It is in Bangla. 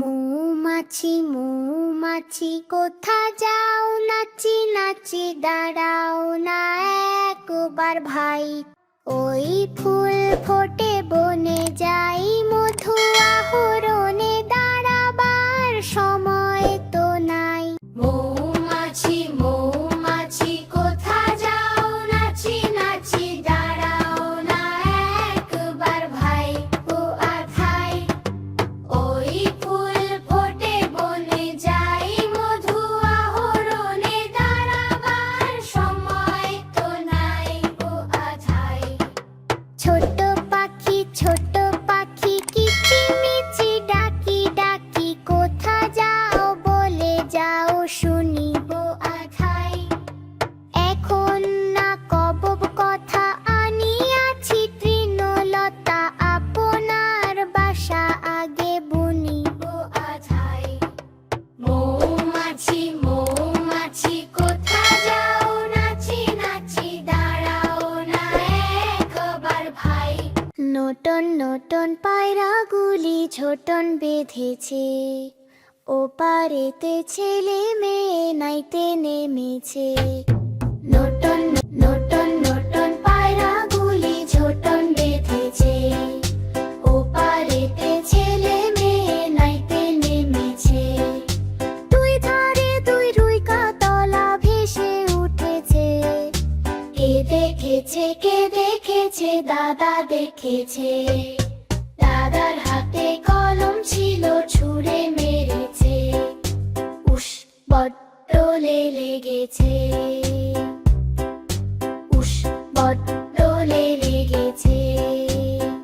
মৌমাছি মৌমাছি কোথা যাও নাচি নাচি দাঁড়াও না একবার ভাই। ওই ফুল নতুন নতুন পায়রাগুলি ছোটন বেঁধেছে। ও পারেতে ছেলে মেয়ে নাইতে নেমেছে। নতুন দেখেছে কে দেখেছে, দাদা দেখেছে। দাদার হাতে কলম ছিল, ছুঁড়ে মেরেছে। উস, বট্টলে লেগেছে। উস বট্ট